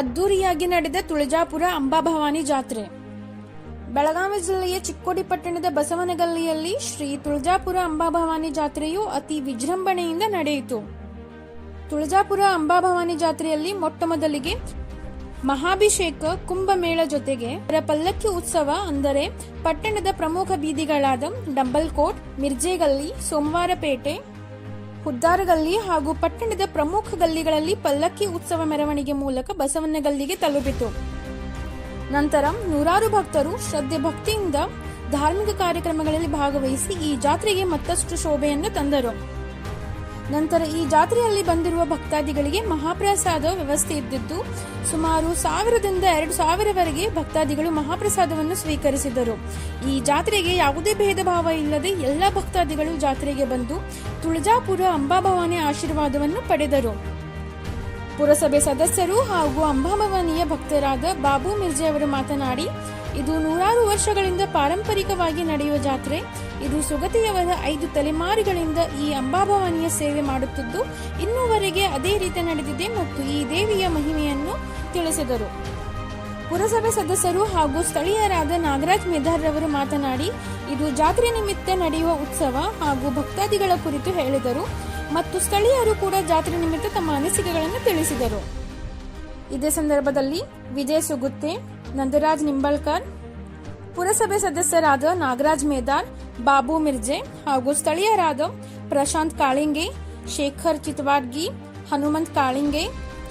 ಅದ್ದೂರಿಯಾಗಿ ನಡೆದ ತುಳಜಾಪುರ ಅಂಬಾಭವಾನಿ ಜಾತ್ರೆ. ಬೆಳಗಾವಿ ಜಿಲ್ಲೆಯ ಚಿಕ್ಕೋಡಿ ಪಟ್ಟಣದ ಬಸವನಗಲ್ಲಿಯಲ್ಲಿ ಶ್ರೀ ತುಳಜಾಪುರ ಅಂಬಾಭವಾನಿ ಜಾತ್ರೆಯು ಅತಿ ವಿಜೃಂಭಣೆಯಿಂದ ನಡೆಯಿತು. ತುಳಜಾಪುರ ಅಂಬಾಭವಾನಿ ಜಾತ್ರೆಯಲ್ಲಿ ಮೊಟ್ಟಮೊದಲಿಗೆ ಮಹಾಭಿಷೇಕ ಕುಂಭಮೇಳ ಜೊತೆಗೆ ಪಲ್ಲಕ್ಕಿ ಉತ್ಸವ ಅಂದರೆ ಪಟ್ಟಣದ ಪ್ರಮುಖ ಬೀದಿಗಳಾದ ಡಂಬಲ್ಕೋಟ್, ಮಿರ್ಜೆಗಲ್ಲಿ, ಸೋಮವಾರಪೇಟೆ ಹುದ್ದಾರಗಲ್ಲಿ ಹಾಗೂ ಪಟ್ಟಣದ ಪ್ರಮುಖ ಗಲ್ಲಿಗಳಲ್ಲಿ ಪಲ್ಲಕ್ಕಿ ಉತ್ಸವ ಮೆರವಣಿಗೆ ಮೂಲಕ ಬಸವನಗಲ್ಲಿಗೆ ತಲುಪಿತು. ನಂತರ ನೂರಾರು ಭಕ್ತರು ಶ್ರದ್ಧೆ ಭಕ್ತಿಯಿಂದ ಧಾರ್ಮಿಕ ಕಾರ್ಯಕ್ರಮಗಳಲ್ಲಿ ಭಾಗವಹಿಸಿ ಈ ಜಾತ್ರೆಗೆ ಮತ್ತಷ್ಟು ಶೋಭೆಯನ್ನು ತಂದರು. ನಂತರ ಈ ಜಾತ್ರೆಯಲ್ಲಿ ಬಂದಿರುವ ಭಕ್ತಾದಿಗಳಿಗೆ ಮಹಾಪ್ರಸಾದ ವ್ಯವಸ್ಥೆ ಇದ್ದಿದ್ದು, ಸುಮಾರು ಸಾವಿರದಿಂದ ಎರಡು ಸಾವಿರವರೆಗೆ ಭಕ್ತಾದಿಗಳು ಮಹಾಪ್ರಸಾದವನ್ನು ಸ್ವೀಕರಿಸಿದರು. ಈ ಜಾತ್ರೆಗೆ ಯಾವುದೇ ಭೇದ ಭಾವ ಇಲ್ಲದೆ ಎಲ್ಲ ಭಕ್ತಾದಿಗಳು ಜಾತ್ರೆಗೆ ಬಂದು ತುಳಜಾಪುರ ಅಂಬಾಭವಾನಿ ಆಶೀರ್ವಾದವನ್ನು ಪಡೆದರು. ಪುರಸಭೆ ಸದಸ್ಯರು ಹಾಗೂ ಅಂಬಾಭವಾನಿಯ ಭಕ್ತರಾದ ಬಾಬು ಮಿರ್ಜೆ ಅವರು ಮಾತನಾಡಿ, ಇದು ನೂರಾರು ವರ್ಷಗಳಿಂದ ಪಾರಂಪರಿಕವಾಗಿ ನಡೆಯುವ ಜಾತ್ರೆ. ಇದು ಸುಗತಿಯವರ ಐದು ತಲೆಮಾರುಗಳಿಂದ ಈ ಅಂಬಾಭವಾನಿಯ ಸೇವೆ ಮಾಡುತ್ತಿದ್ದು, ಇನ್ನೂವರೆಗೆ ಅದೇ ರೀತಿ ನಡೆದಿದೆ ಮತ್ತು ಈ ದೇವಿಯ ಮಹಿಮೆಯನ್ನು ತಿಳಿಸಿದರು. ಪುರಸಭೆ ಸದಸ್ಯರು ಹಾಗೂ ಸ್ಥಳೀಯರಾದ ನಾಗರಾಜ್ ಮೇಧಾರ್ ರವರು ಮಾತನಾಡಿ, ಇದು ಜಾತ್ರೆ ನಿಮಿತ್ತ ನಡೆಯುವ ಉತ್ಸವ ಹಾಗೂ ಭಕ್ತಾದಿಗಳ ಕುರಿತು ಹೇಳಿದರು ಮತ್ತು ಸ್ಥಳೀಯರು ಕೂಡ ಜಾತ್ರೆ ನಿಮಿತ್ತ ತಮ್ಮ ಅನಿಸಿಕೆಗಳನ್ನು ತಿಳಿಸಿದರು. ಇದೇ ಸಂದರ್ಭದಲ್ಲಿ ವಿಜಯ್ ಸುಗುತ್ತೆ, ನಂದರಾಜ್ ನಿಂಬಳ್ಕರ್, ಪುರಸಭೆ ಸದಸ್ಯರಾದ ನಾಗರಾಜ್ ಮೇದಾರ್ ಬಾಬು ಮಿರ್ಜೆ ಹಾಗೂ ಸ್ಥಳೀಯರಾದ ಪ್ರಶಾಂತ್ ಕಾಳಿಂಗೆ, ಶೇಖರ್ ಚಿತ್ವಾಡ್ಗಿ, ಹನುಮಂತ್ ಕಾಳಿಂಗೆ,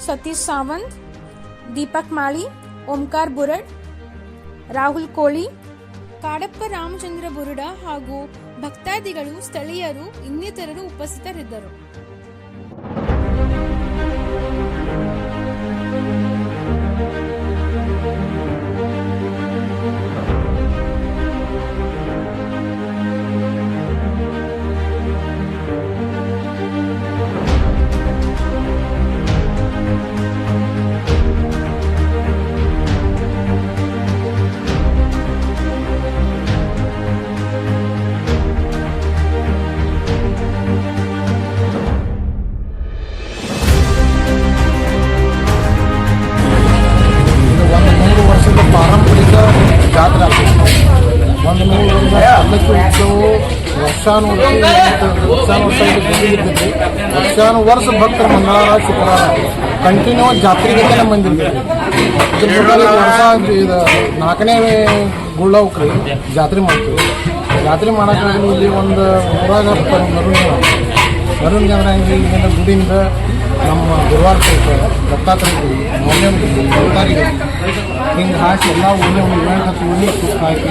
ಸತೀಶ್ ಸಾವಂತ್, ದೀಪಕ್ ಮಾಳಿ, ಓಂಕಾರ್ ಬುರಡ್, ರಾಹುಲ್ ಕೋಳಿ, ಕಾಡಪ್ಪ ರಾಮಚಂದ್ರ ಬುರುಡ ಹಾಗೂ ಭಕ್ತಾದಿಗಳು ಸ್ಥಳೀಯರು ಇನ್ನಿತರರು ಉಪಸ್ಥಿತರಿದ್ದರು. ವರ್ಷಾನು ವರ್ಷಾನು ವರ್ಷ ವರ್ಷಾನು ವರ್ಷ ಭಕ್ತರ ಮಂಗಳವಾರ ಶುಕ್ರವಾರ. ಕಂಟಿನ್ಯೂ ಜಾತ್ರೆಗೆ ನಮ್ಮ ವರ್ಷ ಇದು ನಾಲ್ಕನೇ ಗುಳ್ಳವ್ಕ್ರಿ ಜಾತ್ರೆ ಮಾಡ್ತೀವಿ. ಜಾತ್ರೆ ಮಾಡೋಕೆ ಇಲ್ಲಿ ಒಂದು ಊರಾಗ ಮರುಣ ಮರುಣ್ ಅಂದ್ರೆ ಹಂಗೆ ಇಲ್ಲಿಂದ ಗುಡಿಯಿಂದ ನಮ್ಮ ಗುರುವಾರ ದತ್ತಾತ್ರೇಯ ಗುಡಿ ಹಿಂಗೆ ಹಾಕಿ ಎಲ್ಲ ಒಳ್ಳೆ ಇವೆಂಟ್ ಕೂಡಿ ತುಪ್ಪ ಹಾಕಿ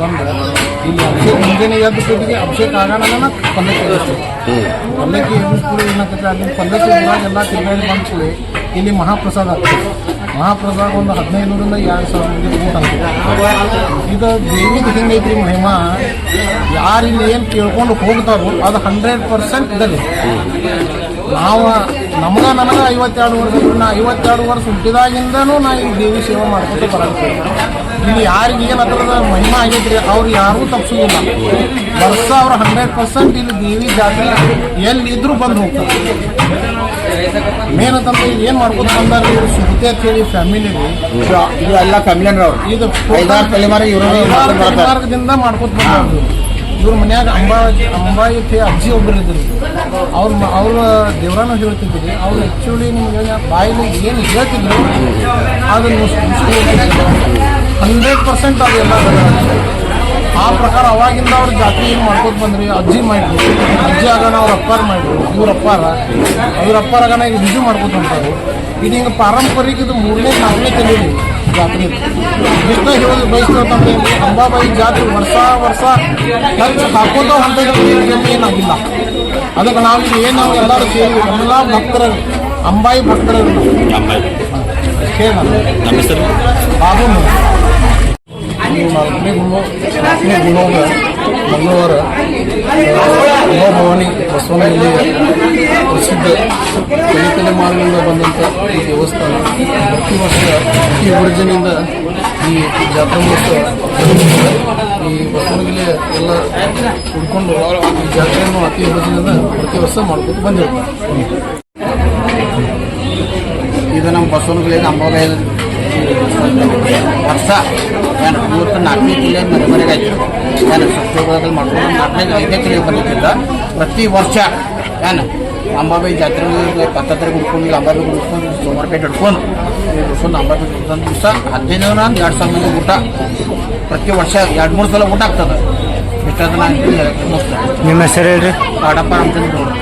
ಬಂದು ಇಲ್ಲಿ ಅಭಿಷೇಕ ಮುಂಜಾನೆ ಎದ್ದು ಕೂಡಿಗೆ ಅಭಿಷೇಕ ಆಗೋಣ ಪಲ್ಲಕ್ಕಿ. ಪಲ್ಲಕ್ಕಿ ಎಬ್ಬಿಸ್ಕೊಳ್ಳಿ ಏನಾಗ್ತೈತೆ, ಅಲ್ಲಿ ಪಲ್ಲಕ್ಕಿ ಊರಾಗ ಎಲ್ಲ ತಿರುಗಾಡಿ ಬಂದ್ಕೊಳ್ಳಿ ಇಲ್ಲಿ ಮಹಾಪ್ರಸಾದ ಆಗ್ತದೆ. ಮಹಾಪ್ರಸಾದ ಒಂದು ನೂರಿಂದ ಎರಡು ಸಾವಿರ ಮಂದಿ ಊಟ ಆಗ್ತದೆ ಇದು ದೇವಿದ ಹೆಂಗೈತ್ರಿ ಮಹಿಮಾ? ಯಾರು ಇಲ್ಲಿ ಏನು ಕೇಳ್ಕೊಂಡು ಹೋಗ್ತಾರೋ ಅದು ಹಂಡ್ರೆಡ್ ಪರ್ಸೆಂಟ್ ಇದಲ್ಲಿ ನಾವು ನಮ್ಗೆ ನನಗೆ ಐವತ್ತೆರಡು ವರ್ಷ. ನಾ ಐವತ್ತೆರಡು ವರ್ಷ ಹುಟ್ಟಿದಾಗಿಂದನೂ ನಾ ಈ ದೇವಿ ಸೇವೆ ಮಾಡ್ಕೊತ ಬರತ್ತೆ ಇಲ್ಲಿ ಯಾರಿಗೆ ಏನು ಅದರದ ಮಹಿಮಾ ಆಗೈತ್ರಿ ಅವ್ರು ಯಾರೂ ತಪ್ಪಿಸೋದಿಲ್ಲ ವರ್ಷ ಅವ್ರು ಹಂಡ್ರೆಡ್ ಪರ್ಸೆಂಟ್ ಇಲ್ಲಿ ದೇವಿ ಜಾತ್ರೆ ಎಲ್ಲಿ ಇದ್ರೂ ಬಂದು ಹೋಗ್ತಾರೆ. ಮೇನ್ ಅಂತಂದ್ರೆ ಏನು ಮಾಡ್ಕೊತ ಬಂದಾರ ಇವ್ರು ಸುದ್ದಿ ಅಂತೇಳಿ ಫ್ಯಾಮಿಲಿ ಇದು ಎಲ್ಲ ಫ್ಯಾಮಿಲಿ ಅವ್ರು. ಇದು ಐದಾರು ತಲೆಮಾರಿಗೆ ಇವ್ರು ಮಾರ್ಗದಿಂದ ಮಾಡ್ಕೊತ ಬಂದ್ರು. ಇವ್ರ ಮನ್ಯಾಗ ಅಂಬಾ ಅಂಬಾಯಿ ತೆ ಅಜ್ಜಿ ಒಬ್ರು ಇದ್ರು. ಅವ್ರ ಅವ್ರ ದೇವ್ರನ್ನ ಹೇಳ್ತಿದ್ರಿ, ಅವ್ರು ಆ್ಯಕ್ಚುಲಿ ನಿಮ್ಗೆ ಬಾಯಿಲಿ ಏನು ಹೇಳ್ತಿದ್ರು, ಅದನ್ನು ಹಂಡ್ರೆಡ್ ಪರ್ಸೆಂಟ್ ಅದೆಲ್ಲ ಆ ಪ್ರಕಾರ ಅವಾಗಿಂದ ಅವ್ರ ಜಾತಿ ಏನು ಮಾಡ್ಕೊತ ಬಂದ್ರಿ, ಅಜ್ಜಿ ಮಾಡಿದ್ರು, ಅಜ್ಜಿ ಆಗೋಣ ಅವ್ರ ಅಪ್ಪಾರ ಮಾಡಿದ್ರು, ಇವ್ರ ಅಪ್ಪಾರ. ಇವ್ರ ಅಪ್ಪಾರ ಆಗೋಣ ಈಗ ಬಿಜು ಮಾಡ್ಕೊತ ಹೊಂಟಾರು. ಇದು ಹಿಂಗೆ ಪಾರಂಪರಿಕ ಇದು ಮೂರನೇ ನಾಲ್ಕನೇ ತಲೀರಿ ಜಾತ್ರೆ. ಇಷ್ಟ ಹೇಳೋದು ಬಯಸ್ತಂತಂದ್ರೆ ಅಂಬಾಬಾಯಿ ಜಾತ್ರೆ ವರ್ಷ ವರ್ಷ ಖರ್ಚು ಅಂತ ಹೊಂಟಿದ್ರೆ ಏನಾಗಿಲ್ಲ. ಅದಕ್ಕೆ ನಾವು ಏನು ನಾವು ಎಲ್ಲರೂ ಸೇರಿ ಎಲ್ಲ ಭಕ್ತರ ಅಂಬಾಯಿ ಭಕ್ತರ ಬಾಬು ನಾಲ್ಕನೇ ಮಂಗಳವಾರ ಭವಾನಿ ಬಸವನಹಳ್ಳಿ ಪ್ರಸಿದ್ಧ. ತಲೆ ಮಾರ್ಗದಿಂದ ಬಂದಂಥ ಈ ದೇವಸ್ಥಾನ. ಪ್ರತಿ ವರ್ಷ ಈ ವಿಭಜನೆಯಿಂದ ಈ ಜಾತ್ರಾ ಮಹೋತ್ಸವ ಈ ಬಸವನಗಿರಿಯ ಎಲ್ಲ ಹುಡ್ಕೊಂಡು ಈ ಜಾತ್ರೆಯನ್ನು ಅತಿ ವಿಭಜನೆಯಿಂದ ಪ್ರತಿ ವರ್ಷ ಮಾಡ್ಕೊಂಡು ಬಂದಿರ್ತಾರೆ. ಇದು ನಮ್ಮ ಬಸವನಗಿಲೆ ಅಂಬೋಗೈ ವರ್ಷ ಏನು, ಮೂವತ್ತು ನಾಲ್ಕನೇ ಕಿಲೆ ಮನೆ ಮನೆಗೆ ಆಯ್ತು. ಏನು ಸತ್ಯೋಗದಲ್ಲಿ ಮಾಡ್ಕೊಂಡು ನಾಲ್ಕನೇ ಐದನೇ ಕಿಲೆ ಬಂದಿದ್ದ ಪ್ರತಿ ವರ್ಷ ಏನು ಅಂಬಾಬಾಯಿ ಜಾತ್ರೆ ಪತ್ತತ್ರ ಹುಡ್ಕೊಂಡು ಅಂಬಾಬಾಯಿ ಹುಡ್ಕೊಂಡು ಸೋಮವಾರಪೇಟೆ ಹಿಡ್ಕೊಂಡು ಹಿಡ್ಕೊಂಡು ಅಂಬಾಬಾಯಿ ಹಿಡ್ಕೊಂಡು ದಿವಸ ಹದಿನೈದು ಒಂದು ಎರಡು ಸಾವಿರ ಮಂದಿ ಊಟ. ಪ್ರತಿ ವರ್ಷ ಎರಡು ಮೂರು ಸಲ ಊಟ ಆಗ್ತದೆ. ಇಷ್ಟಾದ ನಾನು ನಿಮ್ಮ ಹೆಸರು ಹೇಳ್ರಿ? ರಾಮಚಂದ್ರ